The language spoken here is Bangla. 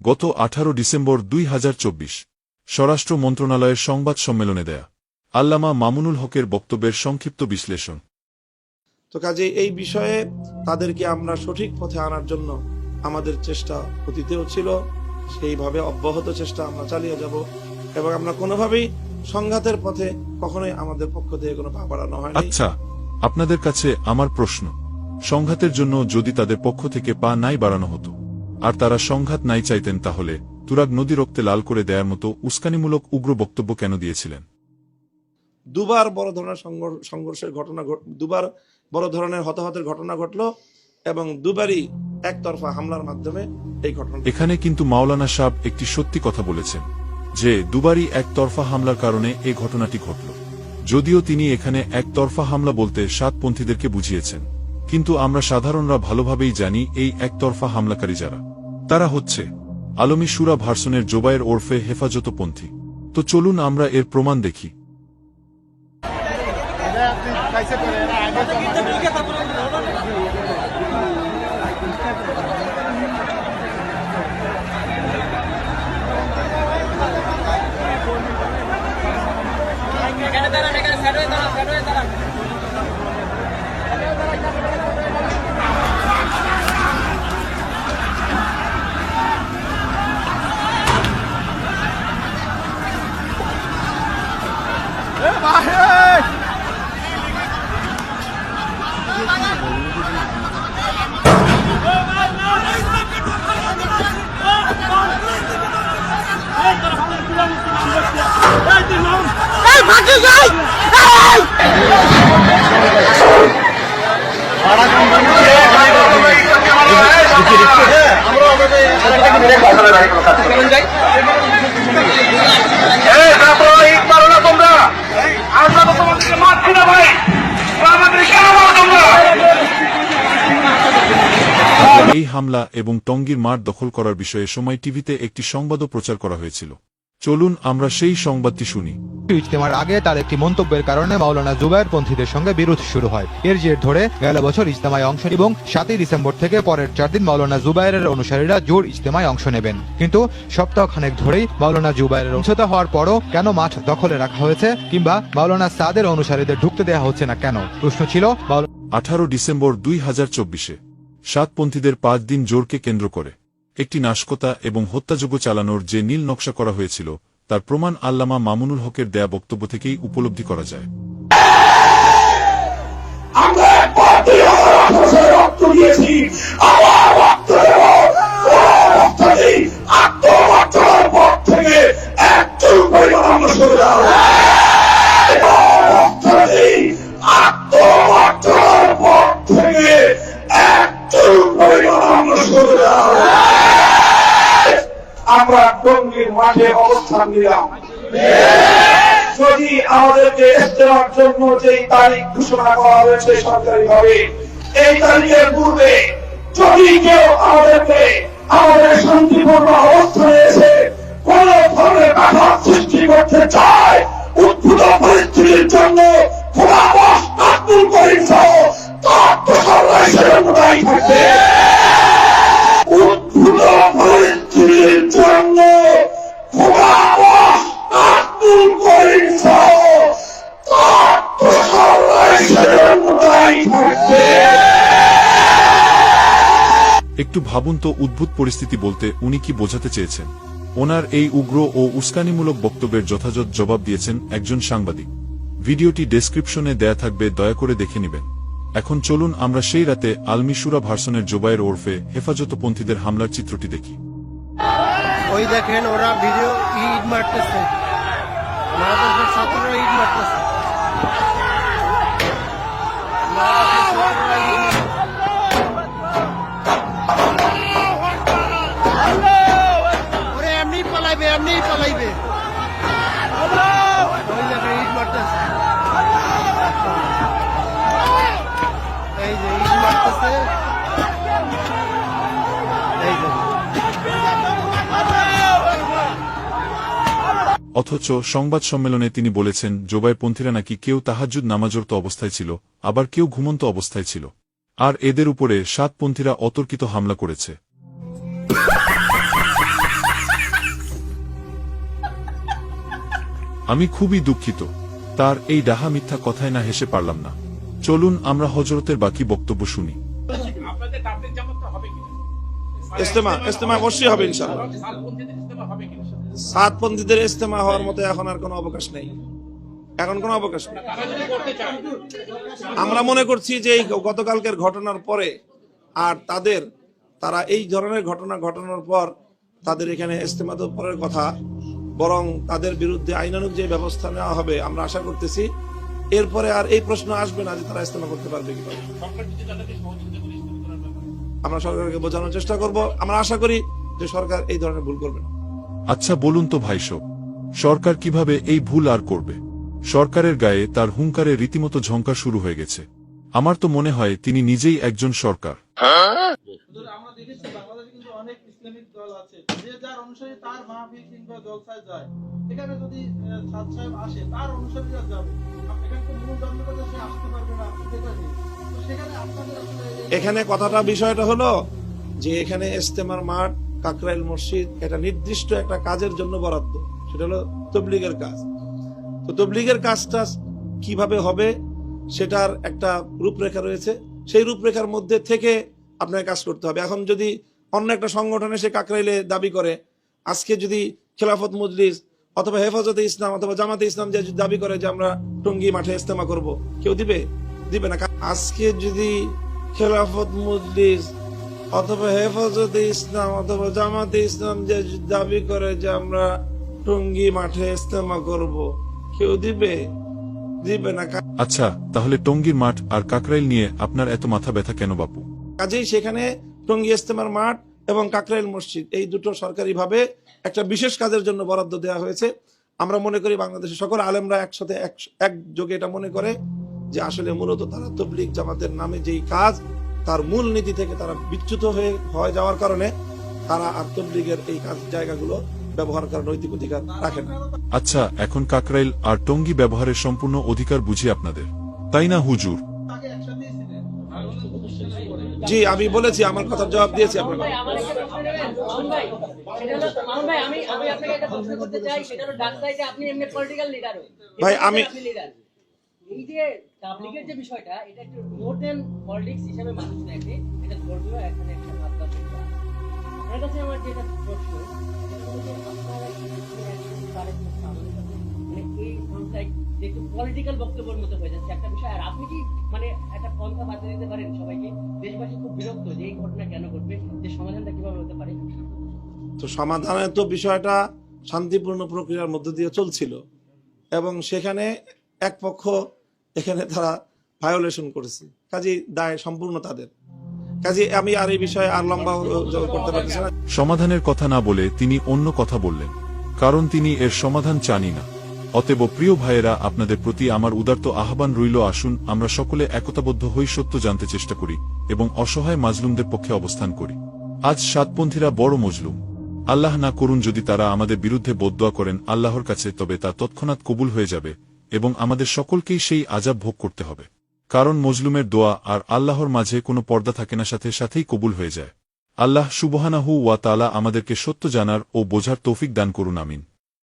গত আঠারো ডিসেম্বর দুই হাজার চব্বিশ স্বরাষ্ট্র মন্ত্রণালয়ের সংবাদ সম্মেলনে দেয়া আল্লামা মামুনুল হকের বক্তব্যের সংক্ষিপ্ত বিশ্লেষণ। তো কাজে এই বিষয়ে তাদেরকে আমরা সঠিক পথে আনার জন্য আমাদের চেষ্টা অতীতেও ছিল সেইভাবে অব্যাহত চেষ্টা আমরা চালিয়ে যাব এবং আমরা কোনোভাবেই সংঘাতের পথে কখনোই আমাদের পক্ষ থেকে কোনো পা বাড়ানো হয় আচ্ছা আপনাদের কাছে আমার প্রশ্ন সংঘাতের জন্য যদি তাদের পক্ষ থেকে পা নাই বাড়ানো হতো আর তারা সংঘাত নাই চাইতেন তাহলে তুরাগ নদী রক্তে লাল করে দেয়ার মতো উস্কানিমূলক উগ্র বক্তব্য কেন দিয়েছিলেন? দুবার বড় ধরনের সংঘর্ষের ঘটনা দুবার বড় ধরনের হতাহতের ঘটনা ঘটলো এবং দুবারই একতরফা হামলার মাধ্যমে এই ঘটনা এখানে কিন্তু মাওলানা সাহ একটি সত্যি কথা বলেছেন যে দুবারই একতরফা হামলার কারণে এই ঘটনাটি ঘটল। যদিও তিনি এখানে একতরফা হামলা বলতে সাতপন্থীদেরকে বুঝিয়েছেন কিন্তু আমরা সাধারণরা ভালোভাবেই জানি এই একতরফা হামলাকারী যারা। তারা হচ্ছে, আলমী সুরা ভার্সনের জোবায়ের ওরফে হেফাজতপন্থী। তো চলুন আমরা এর প্রমাণ দেখি। দাঁড়ান। এই হামলা এবং টঙ্গীর মাঠ দখল করার বিষয়ে সময় টিভিতে একটি সংবাদও প্রচার করা হয়েছিল। চলুন আমরা সেই সংবাদটি শুনি। ইজতেমার আগে তার একটি মন্তব্যের কারণে মাওলানা জুবায়ের পন্থীদের সঙ্গে বিরোধ শুরু হয়। এর জের ধরে গেল বছর ইজতেমায় অংশ এবং সাতই ডিসেম্বর থেকে পরের চার দিন মাওলানা জুবায়ের অনুসারীরা জোর ইজতেমায় অংশ নেবেন। কিন্তু সপ্তাহখানেক ধরেই মাওলানা জুবায়ের অংশতা হওয়ার পরও কেন মাঠ দখলে রাখা হয়েছে কিংবা মাওলানা সাদের অনুসারীদের ঢুকতে দেওয়া হচ্ছে না কেন? প্রশ্ন ছিল আঠারো ডিসেম্বর দুই হাজার চব্বিশে সাতপন্থীদের পাঁচ দিন জোরকে কেন্দ্র করে। একটি নাশকতা এবং হত্যাযোগ্য চালানোর যে নীল নকশা করা হয়েছিল, তার প্রমাণ আল্লামা মামুনুল হকের দেয়া বক্তব্য থেকেই উপলব্ধি করা যায়। আমরা মাঠে অবস্থান নিলাম। যদি আমাদেরকে ইস্তেমার জন্য যেই তারিখ ঘোষণা করা হয়েছে সরকারি ভাবে এই তারিখের পূর্বে যদি কেউ আমাদেরকে আমাদের শান্তিপূর্ণ অবস্থানে এসে কোন ধরনের ব্যাঘাত সৃষ্টি করতে চায়, উদ্ভূত পরিস্থিতির জন্য খোলাবাস আব্দুল করিম সহ তার দোসররা হিসেবে মোতায়েন থাকবে। একটু ভাবুন তো উদ্ভুত পরিস্থিতি বলতে উনি কি বোঝাতে চেয়েছেন? ওনার এই উগ্র ও উস্কানিমূলক বক্তব্যের যথাযথ জবাব দিয়েছেন একজন সাংবাদিক। ভিডিওটি ডেসক্রিপশনে দেয়া থাকবে, দয়া করে দেখে নেবেন। এখন চলুন আমরা সেই রাতে আলমিশুরা ভার্সনের জোবায়ের ওরফে হেফাজতপন্থীদের হামলার চিত্রটি দেখি। ওই দেখেন, ওরা ভিডিও ইট মারতেছে। ছাত্ররা ইট মারতেছে। অথচ সংবাদ সম্মেলনে তিনি বলেছেন জোবাইপন্থীরা নাকি কেউ তাহাজুদ নামাজরত অবস্থায় ছিল, আবার কেউ ঘুমন্ত অবস্থায় ছিল। আর এদের উপরে সাতপন্থীরা অতর্কিত হামলা করেছে। আমি খুবই দুঃখিত। তার এই ডাহা মিথ্যা কথায় না হেসে পারলাম না। চলুন আমরা হজরতের বাকি বক্তব্য শুনি। ইস্তেমা ইস্তেমা অবশ্যই হবে ইনশাআল্লাহ। সালপন্থীদের ইস্তেমা সাতপন্থীদের ইস্তেমা হওয়ার মতো এখন আর কোনো অবকাশ নেই। এখন কোনো অবকাশ নেই। আমরা মনে করছি যে এই গতকালকের ঘটনার পরে আর তাদের তারা এই ধরনের ঘটনা ঘটানোর পর তাদের এখানে ইস্তেমা তো পরের কথা বরং তাদের বিরুদ্ধে আইনানুগ যে ব্যবস্থা নেওয়া হবে আমরা আশা করতেছি। এরপরে আর এই প্রশ্ন আসবে না যে তারা ইস্তেমা করতে পারবে কি আমরা সরকারকে বোঝানোর চেষ্টা করব। আমরা আশা করি যে সরকার এই ধরনের ভুল করবে না। আচ্ছা বলুন তো ভাইস সরকার কীভাবে এই ভুল আর করবে? সরকারের গায়ে তার হুঙ্কারে রীতিমতো ঝঙ্কার শুরু হয়ে গেছে। আমার তো মনে হয় তিনি নিজেই একজন সরকার। আমরা দেখেছি বাংলাদেশে কিন্তু অনেক ইসলামিক দল আছে। যে যার অনুসারী তার মাহফিল কিংবা জলসায় যায়। এখানে যদি সাদ সাহেব আসে তার অনুসারীরা যাবে। আপ- মূল দণ্ডকতা সে আসতে পারবে না সেটা সেখানে আপনাদের এখানে কথাটা বিষয়টা হলো যে এখানে ইস্তেমার মাঠ কাকরাইল মসজিদ এটা নির্দিষ্ট একটা কাজের জন্য বরাদ্দ। সেটা হলো তবলিগের কাজ। তো তবলিগের কাজটা কীভাবে হবে সেটার একটা রূপরেখা রয়েছে। সেই রূপরেখার মধ্যে থেকে আপনাকে কাজ করতে হবে। এখন যদি অন্য একটা সংগঠনে সে কাকরাইলে দাবি করে, আজকে যদি খেলাফত মজলিস অথবা হেফাজতে ইসলাম অথবা জামাতে ইসলাম যে দাবি করে যে আমরা টঙ্গী মাঠে ইস্তেমা করব, কেউ দিবে? দিবে না। আজকে যদি খেলাফত মজলিস অথবা হেফাজতে ইসলাম অথবা জামাতে ইসলাম যে দাবি করে যে আমরা টঙ্গী মাঠে ইস্তেমা করব, কেউ দিবে? আচ্ছা তাহলে টঙ্গীর মাঠ আর কাকরাইল নিয়ে আপনার এত মাথা ব্যথা কেন বাপু? কাজেই সেখানে টঙ্গী ইস্তেমার মাঠ এবং কাকরাইল মসজিদ এই দুটো সরকারিভাবে একটা বিশেষ কাজের জন্য বরাদ্দ দেওয়া হয়েছে। আমরা মনে করি বাংলাদেশের সকল আলেমরা একসাথে এক- একযোগে এটা মনে করে যে আসলে মূলত তারা তবলিগ জামাতের নামে যেই কাজ তার মূল নীতি থেকে তারা বিচ্যুত হয়ে হয়ে যাওয়ার কারণে তারা আর তবলিগের এই কাজ জায়গাগুলো ব্যবহার করার নৈতিক অধিকার রাখে না। আচ্ছা এখন কাকরাইল আর টঙ্গি ব্যবহারের সম্পূর্ণ অধিকার বুঝি আপনাদের। তাই না হুজুর? জি আমি বলেছি আমার কথার জবাব দিয়েছি ভাই আমি এই যে তাবলিগের যে বিষয়টা এটা একটু মোর দেন পলিটিক্স হিসেবে মানুষ দেখে এটা ধর্মীয় এখানে মানে মানে তো সমাধানের তো বিষয়টা শান্তিপূর্ণ প্রক্রিয়ার মধ্য দিয়ে চলছিল, এবং সেখানে এক পক্ষ এখানে তারা ভায়োলেশন করেছে। কাজে দায় সম্পূর্ণ তাদের। কাজে আমি আর এই বিষয়ে আর লম্বা করতে পারতেছি না। সমাধানের কথা না বলে তিনি অন্য কথা বললেন, কারণ তিনি এর সমাধান চানি না। অতএব প্রিয় ভাইয়েরা, আপনাদের প্রতি আমার উদার্ত আহ্বান রইল, আসুন আমরা সকলে একতাবদ্ধ হই সত্য জানতে চেষ্টা করি এবং অসহায় মাজলুমদের পক্ষে অবস্থান করি। আজ সাতপন্থীরা বড় মজলুম। আল্লাহ না করুন যদি তারা আমাদের বিরুদ্ধে বদোয়া করেন আল্লাহর কাছে, তবে তা তৎক্ষণাৎ কবুল হয়ে যাবে এবং আমাদের সকলকেই সেই আজাব ভোগ করতে হবে। কারণ মজলুমের দোয়া আর আল্লাহর মাঝে কোনো পর্দা থাকে না, সাথে সাথেই কবুল হয়ে যায়। আল্লাহ সুবহানাহু ওয়া তালা আমাদেরকে সত্য জানার ও বোঝার তৌফিক দান করুন, আমিন।